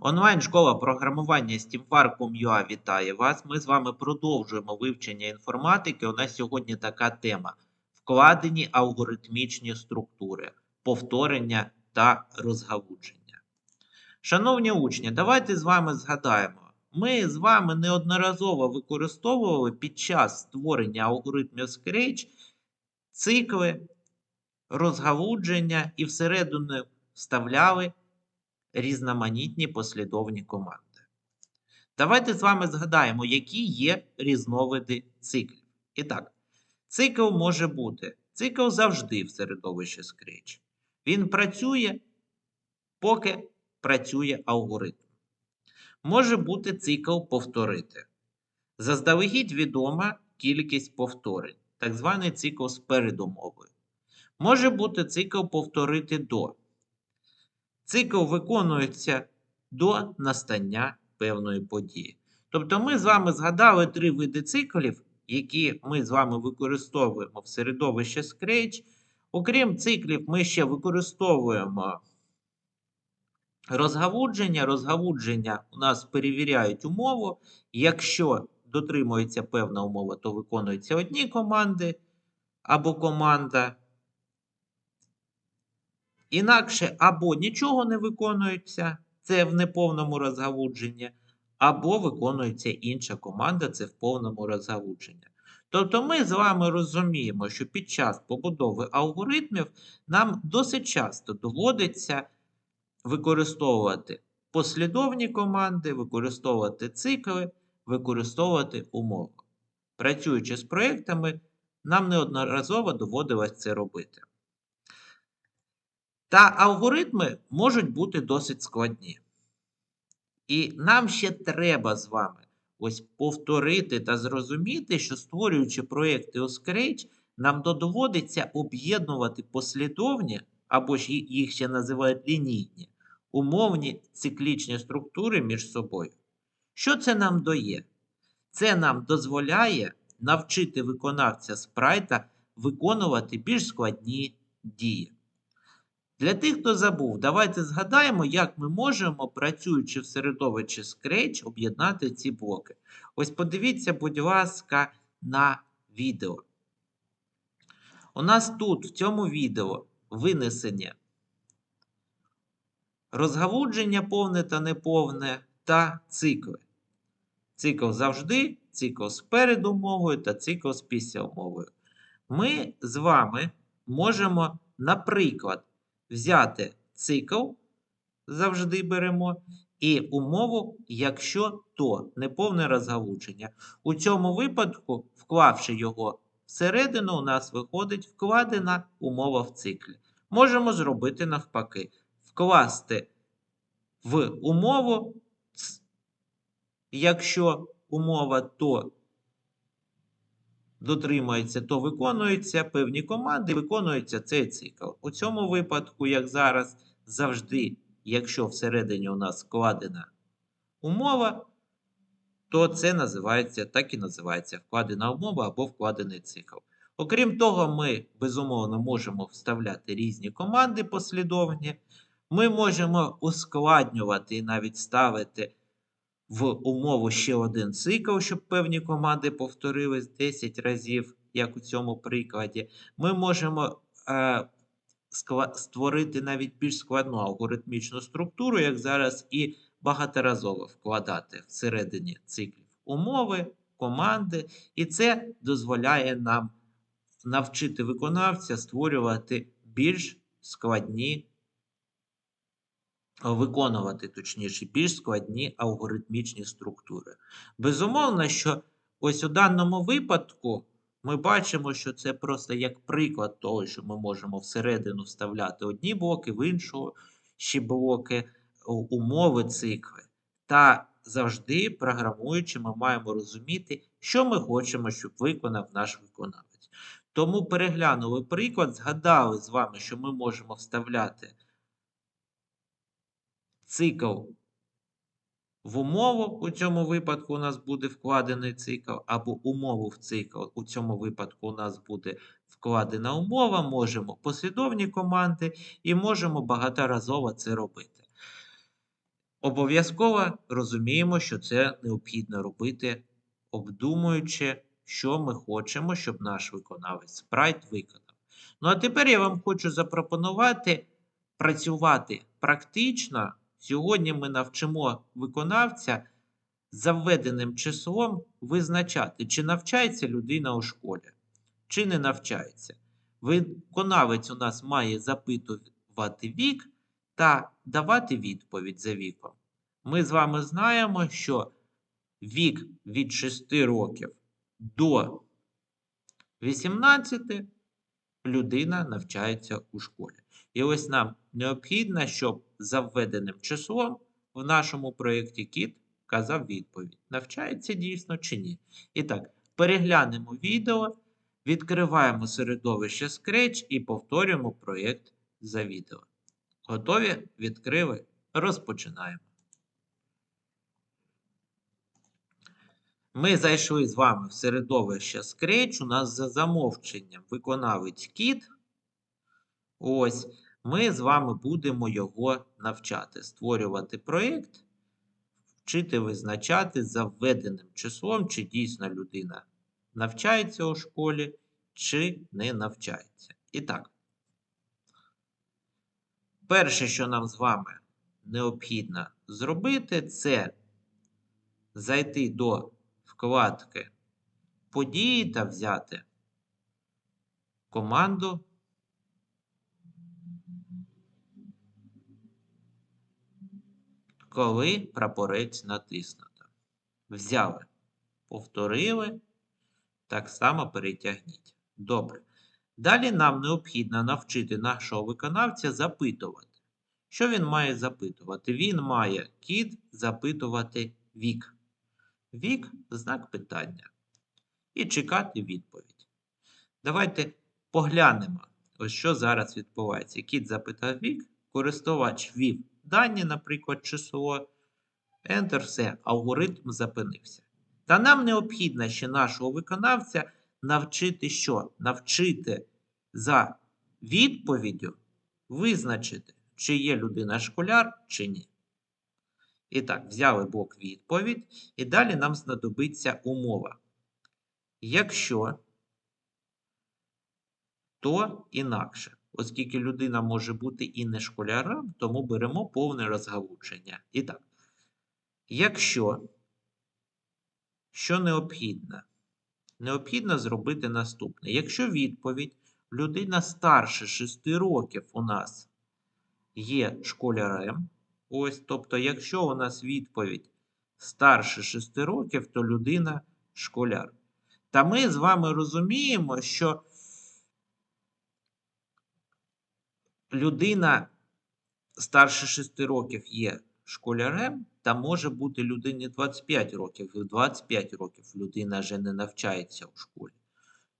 Онлайн-школа програмування SteamVarcum.ua вітає вас. Ми з вами продовжуємо вивчення інформатики. У нас сьогодні така тема: вкладені алгоритмічні структури, повторення та розгалудження. Шановні учні, давайте з вами згадаємо. Ми з вами неодноразово використовували під час створення алгоритмів Scratch цикли, розгалудження і всередину вставляли різноманітні послідовні команди. Давайте з вами згадаємо, які є різновиди циклів. І так, цикл може бути цикл завжди в середовищі Scratch. Він працює, поки працює алгоритм. Може бути цикл повторити. Заздалегідь відома кількість повторень, так званий цикл з передумовою. Може бути цикл повторити до. Цикл виконується до настання певної події. Тобто ми з вами згадали три види циклів, які ми з вами використовуємо в середовищі Scratch. Окрім циклів, ми ще використовуємо розгалудження. Розгалудження у нас перевіряють умову. Якщо дотримується певна умова, то виконуються одні команди або команда. Інакше або нічого не виконується, це в неповному розгалудженні, або виконується інша команда, це в повному розгалудженні. Тобто ми з вами розуміємо, що під час побудови алгоритмів нам досить часто доводиться використовувати послідовні команди, використовувати цикли, використовувати умови. Працюючи з проєктами, нам неодноразово доводилось це робити. Та алгоритми можуть бути досить складні. І нам ще треба з вами ось повторити та зрозуміти, що створюючи проєкти у Scratch, нам доводиться об'єднувати послідовні, або ж їх ще називають лінійні, умовні циклічні структури між собою. Що це нам дає? Це нам дозволяє навчити виконавця спрайта виконувати більш складні дії. Для тих, хто забув, давайте згадаємо, як ми можемо, працюючи в середовищі Scratch, об'єднати ці блоки. Ось подивіться, будь ласка, на відео. У нас тут, в цьому відео, винесення розгалудження повне та неповне та цикли. Цикл завжди, цикл з передумовою та цикл з післяумовою. Ми з вами можемо, наприклад, взяти цикл, завжди беремо, і умову, якщо то неповне розгалудження. У цьому випадку, вклавши його всередину, у нас виходить вкладена умова в циклі. Можемо зробити навпаки. Вкласти в умову, якщо умова то дотримується, то виконуються певні команди, виконується цей цикл. У цьому випадку, як зараз, завжди, якщо всередині у нас складена умова, то це називається, так і називається вкладена умова або вкладений цикл. Окрім того, ми, безумовно, можемо вставляти різні команди послідовні. Ми можемо ускладнювати і навіть ставити в умову ще один цикл, щоб певні команди повторились 10 разів, як у цьому прикладі. Ми можемо е, створити навіть більш складну алгоритмічну структуру, як зараз, і багаторазово вкладати всередині циклів умови, команди, і це дозволяє нам навчити виконавця створювати більш складні виконувати, точніше, більш складні алгоритмічні структури. Безумовно, що ось у даному випадку ми бачимо, що це просто як приклад того, що ми можемо всередину вставляти одні блоки, в ще блоки, умови, цикли. Та завжди, програмуючи, ми маємо розуміти, що ми хочемо, щоб виконав наш виконавець. Тому переглянули приклад, згадали з вами, що ми можемо вставляти цикл в умову, у цьому випадку у нас буде вкладений цикл, або умову в цикл, у цьому випадку у нас буде вкладена умова, можемо послідовні команди і можемо багаторазово це робити. Обов'язково розуміємо, що це необхідно робити, обдумуючи, що ми хочемо, щоб наш виконавець спрайт виконав. Ну а тепер я вам хочу запропонувати працювати практично. Сьогодні ми навчимо виконавця за введеним числом визначати, чи навчається людина у школі, чи не навчається. Виконавець у нас має запитувати вік та давати відповідь за віком. Ми з вами знаємо, що вік від 6 років до 18 людина навчається у школі. І ось нам необхідно, щоб за введеним числом в нашому проєкті кіт казав відповідь, навчається дійсно чи ні. І так, переглянемо відео, відкриваємо середовище Scratch і повторюємо проєкт за відео. Готові? Відкрили? Розпочинаємо. Ми зайшли з вами в середовище Scratch. У нас за замовченням виконавець кіт. Ось. Ми з вами будемо його навчати, створювати проєкт, вчити визначати за введеним числом, чи дійсно людина навчається у школі, чи не навчається. І так, перше, що нам з вами необхідно зробити, це зайти до вкладки події та взяти команду коли прапорець натиснуто. Взяли, повторили, так само перетягніть. Добре. Далі нам необхідно навчити нашого виконавця запитувати. Що він має запитувати? Він має кід запитувати вік. Вік знак питання. І чекати відповідь. Давайте поглянемо, ось що зараз відбувається. Кіт запитав вік, користувач ввів дані, наприклад, число. Enter, все, алгоритм зупинився. Та нам необхідно ще нашого виконавця навчити що? Навчити за відповіддю визначити, чи є людина школяр, чи ні. І так, взяли блок відповідь, і далі нам знадобиться умова. Якщо, то інакше. Оскільки людина може бути і не школяром, тому беремо повне розгалучення. І так, якщо що необхідно, необхідно зробити наступне. Якщо відповідь людина старше 6 років у нас є школярем, ось, тобто, якщо у нас відповідь старше 6 років, то людина школяр. Та ми з вами розуміємо, що людина старше 6 років є школярем, та може бути людині 25 років, і в 25 років людина вже не навчається у школі.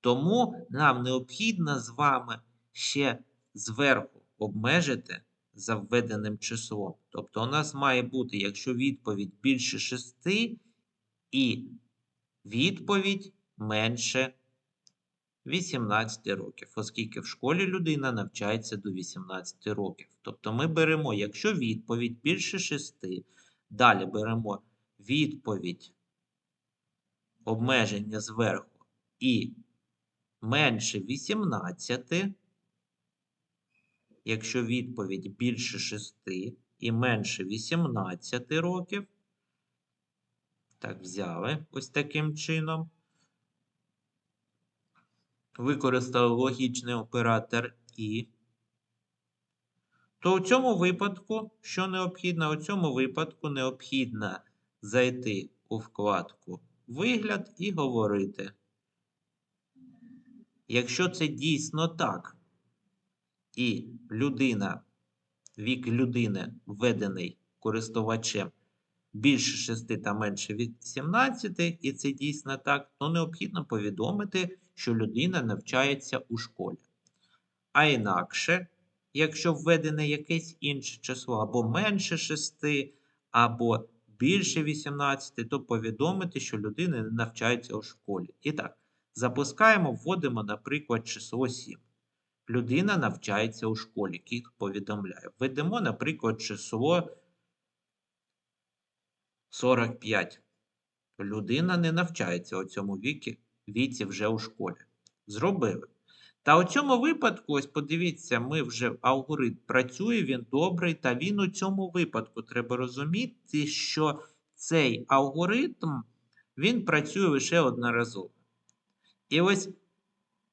Тому нам необхідно з вами ще зверху обмежити за введеним числом. Тобто, у нас має бути, якщо відповідь більше 6, і відповідь менше 18 років, оскільки в школі людина навчається до 18 років. Тобто ми беремо, якщо відповідь більше 6, далі беремо відповідь обмеження зверху і менше 18, якщо відповідь більше 6 і менше 18 років, так, взяли ось таким чином використали логічний оператор І, то у цьому випадку, що необхідно? У цьому випадку необхідно зайти у вкладку Вигляд і говорити. Якщо це дійсно так, і людина, вік людини введений користувачем більше 6 та менше від 17, і це дійсно так, то необхідно повідомити, що людина навчається у школі. А інакше, якщо введене якесь інше число або менше 6, або більше 18, то повідомити, що людина не навчається у школі. І так, запускаємо, вводимо, наприклад, число 7. Людина навчається у школі, кіт повідомляє. Введемо, наприклад, число 45. Людина не навчається у цьому віці, віці вже у школі. Зробили. Та у цьому випадку, ось подивіться, ми вже алгоритм працює, він добрий, та він у цьому випадку треба розуміти, що цей алгоритм він працює лише одноразово. І ось,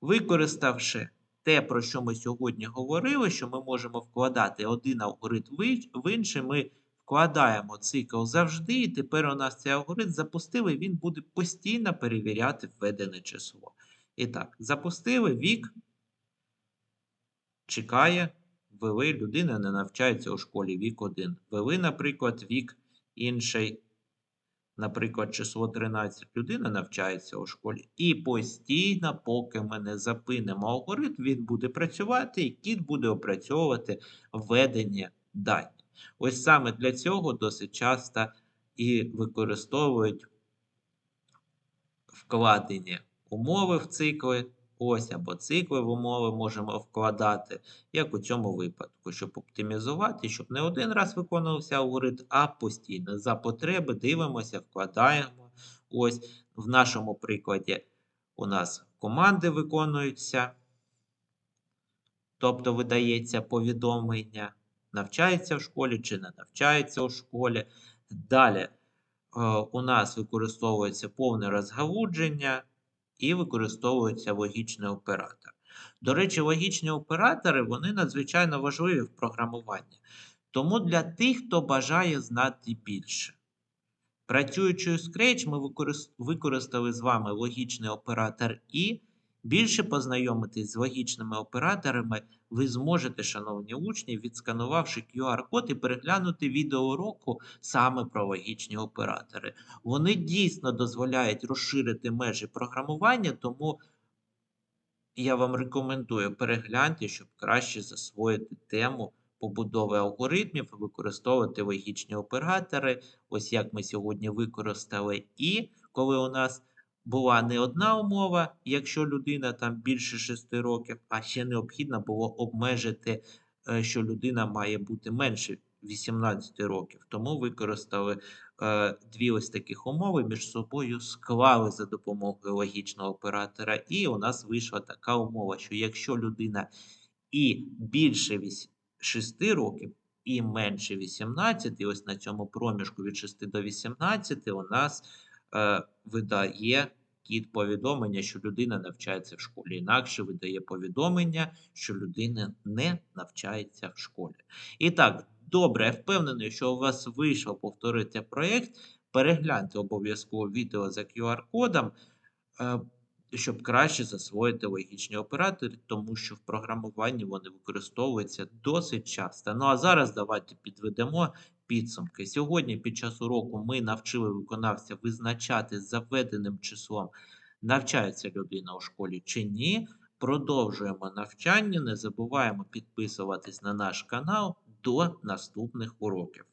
використавши те, про що ми сьогодні говорили, що ми можемо вкладати один алгоритм в- інший, ми вкладаємо цикл завжди, і тепер у нас цей алгоритм запустили, він буде постійно перевіряти введене число. І так, запустили вік, чекає, ввели, людина не навчається у школі вік 1. Ввели, наприклад, вік інший, наприклад, число 13. Людина навчається у школі. І постійно, поки ми не запинимо алгоритм, він буде працювати, і кіт буде опрацьовувати введення дані. Ось саме для цього досить часто і використовують вкладені умови в цикли. Ось або цикли в умови можемо вкладати, як у цьому випадку, щоб оптимізувати, щоб не один раз виконувався алгоритм, а постійно. За потреби дивимося, вкладаємо. Ось в нашому прикладі у нас команди виконуються, тобто видається повідомлення, навчається в школі чи не навчається у школі. Далі е, у нас використовується повне розгалудження і використовується логічний оператор. До речі, логічні оператори вони надзвичайно важливі в програмуванні. Тому для тих, хто бажає знати більше. Працюючи у Scratch, ми використали з вами логічний оператор і більше познайомитись з логічними операторами ви зможете, шановні учні, відсканувавши QR-код і переглянути відеоуроку саме про логічні оператори. Вони дійсно дозволяють розширити межі програмування, тому я вам рекомендую перегляньте, щоб краще засвоїти тему побудови алгоритмів використовувати логічні оператори, ось як ми сьогодні використали. І коли у нас була не одна умова, якщо людина там більше 6 років, а ще необхідно було обмежити, е, що людина має бути менше 18 років. Тому використали е, дві ось таких умови між собою склали за допомогою логічного оператора, і у нас вийшла така умова, що якщо людина і більше 6 років, і менше 18, і ось на цьому проміжку від 6 до 18 у нас видає кіт повідомлення, що людина навчається в школі. Інакше видає повідомлення, що людина не навчається в школі. І так, добре, я впевнений, що у вас вийшло повторити проєкт. Перегляньте обов'язково відео за QR-кодом, е, щоб краще засвоїти логічні оператори, тому що в програмуванні вони використовуються досить часто. Ну а зараз давайте підведемо підсумки. Сьогодні під час уроку ми навчили виконавця визначати заведеним числом, навчається людина у школі чи ні. Продовжуємо навчання, не забуваємо підписуватись на наш канал до наступних уроків.